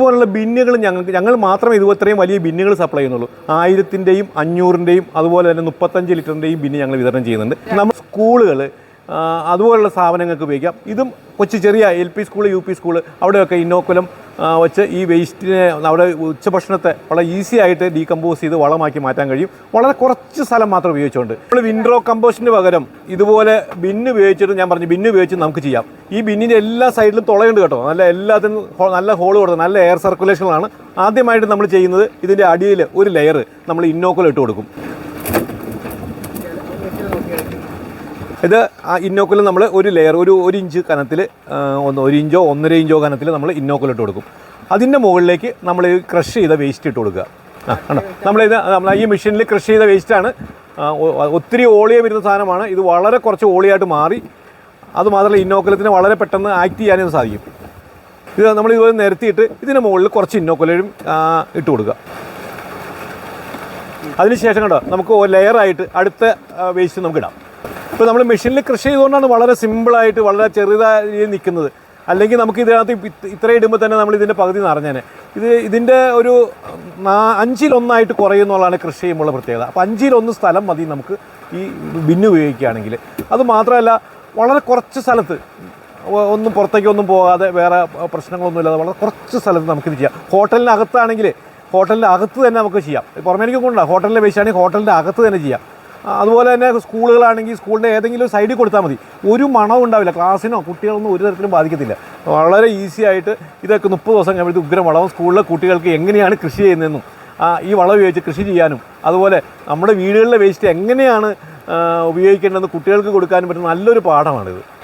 ഇതുപോലുള്ള ബിന്നുകൾ ഞങ്ങൾക്ക് ഞങ്ങൾ മാത്രമേ ഇതുപോലെ ഇത്രയും വലിയ ബിന്നുകൾ സപ്ലൈ ചെയ്യുന്നുള്ളൂ. ആയിരത്തിന്റെയും അഞ്ഞൂറിന്റെയും അതുപോലെ തന്നെ മുപ്പത്തഞ്ച് ലിറ്ററിന്റെയും ബിന്ന് ഞങ്ങൾ വിതരണം ചെയ്യുന്നുണ്ട്. നമ്മൾ സ്കൂളുകൾ അതുപോലുള്ള സ്ഥാപനങ്ങൾക്ക് ഉപയോഗിക്കാം. ഇതും കൊച്ചു ചെറിയ L P school U P school അവിടെയൊക്കെ ഇന്നോക്കുലം വെച്ച് ഈ വേസ്റ്റിനെ അവിടെ ഉച്ചഭക്ഷണത്തെ വളരെ ഈസി ആയിട്ട് ഡീകമ്പോസ് ചെയ്ത് വളമാക്കി മാറ്റാൻ കഴിയും. വളരെ കുറച്ച് സ്ഥലം മാത്രം ഉപയോഗിച്ചുകൊണ്ട്. നമ്മൾ വിൻഡ്രോ കമ്പോസ്റ്റിന് പകരം ഇതുപോലെ ബിന്ന് ഉപയോഗിച്ചിട്ട് ഞാൻ പറഞ്ഞു ബിന്ന് ഉപയോഗിച്ച് നമുക്ക് ചെയ്യാം. ഈ ബിന്നിന്റെ എല്ലാ സൈഡിലും തുളയുണ്ട് കേട്ടോ. നല്ല എല്ലാത്തിനും നല്ല ഹോൾ കൊടുക്കും നല്ല എയർ സർക്കുലേഷനാണ് ആദ്യമായിട്ട് നമ്മൾ ചെയ്യുന്നത് ഇതിന്റെ അടിയിൽ ഒരു ലെയർ നമ്മൾ ഇന്നോക്കുലം ഇട്ട് കൊടുക്കും. ഇത് ആ ഇന്നോക്കുലം നമ്മൾ ഒരു ലെയർ ഒരു ഒരു ഇഞ്ച് കനത്തിൽ ഒന്ന് ഒരു ഇഞ്ചോ ഒന്നര ഇഞ്ചോ കനത്തിൽ നമ്മൾ ഇന്നോക്കുലം ഇട്ട് കൊടുക്കും. അതിന്റെ മുകളിലേക്ക് നമ്മൾ ക്രഷ് ചെയ്ത വേസ്റ്റ് ഇട്ട് കൊടുക്കുക. ആ കണ്ടോ? നമ്മളിത് നമ്മൾ ഈ മെഷീനിൽ ക്രഷ് ചെയ്ത വേസ്റ്റാണ് ഒത്തിരി ഓളിയ വരുന്ന സാധനമാണ്. ഇത് വളരെ കുറച്ച് ഓളിയായിട്ട് മാറി. അതുമാത്രമല്ല ഇന്നോക്കുലത്തിന് വളരെ പെട്ടെന്ന് ആക്ട് ചെയ്യാനും സാധിക്കും. ഇത് നമ്മൾ ഇതുപോലെ നിരത്തിയിട്ട് ഇതിന്റെ മുകളിൽ കുറച്ച് ഇന്നോക്കുലരും ഇട്ട് കൊടുക്കുക. അതിനുശേഷം കണ്ടോ? നമുക്ക് ലെയറായിട്ട് അടുത്ത വേസ്റ്റ് നമുക്ക് ഇടാം. ഇപ്പോൾ നമ്മൾ മെഷീനിൽ കൃഷി ചെയ്തുകൊണ്ടാണ് വളരെ സിമ്പിളായിട്ട് വളരെ ചെറുതായി നിൽക്കുന്നത്. അല്ലെങ്കിൽ നമുക്ക് ഇതിനകത്ത് ഇത്ര ഇടുമ്പോൾ തന്നെ നമ്മൾ ഇതിന്റെ പകുതി നിറഞ്ഞേനെ. ഇത് ഇതിന്റെ ഒരു അഞ്ചിലൊന്നായിട്ട് കുറയുന്നുള്ളതാണ് കൃഷി ചെയ്യുമ്പോൾ പ്രത്യേകത. അപ്പോൾ അഞ്ചിലൊന്ന് സ്ഥലം മതി നമുക്ക് ഈ ബിന്ന് ഉപയോഗിക്കുകയാണെങ്കിൽ. അത് മാത്രമല്ല വളരെ കുറച്ച് സ്ഥലത്ത് ഒന്നും പുറത്തേക്കൊന്നും പോകാതെ വേറെ പ്രശ്നങ്ങളൊന്നുമില്ലാതെ വളരെ കുറച്ച് സ്ഥലത്ത് നമുക്കിത് ചെയ്യാം. ഹോട്ടലിനകത്താണെങ്കിൽ ഹോട്ടലിന്റെ അകത്ത് തന്നെ നമുക്ക് ചെയ്യാം. പുറമേക്ക് കൊണ്ടാണ് ഹോട്ടലിലെ വേസ്റ്റാണെങ്കിൽ ഹോട്ടലിന്റെ അകത്ത് തന്നെ ചെയ്യാം. അതുപോലെ തന്നെ സ്കൂളുകളാണെങ്കിൽ സ്കൂളിന്റെ ഏതെങ്കിലും സൈഡിൽ കൊടുത്താൽ മതി. ഒരു മണവും ഉണ്ടാവില്ല. ക്ലാസ്സിനോ കുട്ടികളൊന്നും ഒരു തരത്തിലും ബാധിക്കത്തില്ല. വളരെ ഈസി ആയിട്ട് ഇതൊക്കെ മുപ്പത് ദിവസം കഴിയുമ്പോൾ ഉഗ്രം വളവും സ്കൂളിലെ കുട്ടികൾക്ക് എങ്ങനെയാണ് കൃഷി ചെയ്യുന്നതെന്നും ഈ വളം ഉപയോഗിച്ച് കൃഷി ചെയ്യാനും അതുപോലെ നമ്മുടെ വീടുകളിലെ വേസ്റ്റ് എങ്ങനെയാണ് ഉപയോഗിക്കേണ്ടതെന്ന് കുട്ടികൾക്ക് കൊടുക്കാനും പറ്റുന്ന നല്ലൊരു പാഠമാണിത്.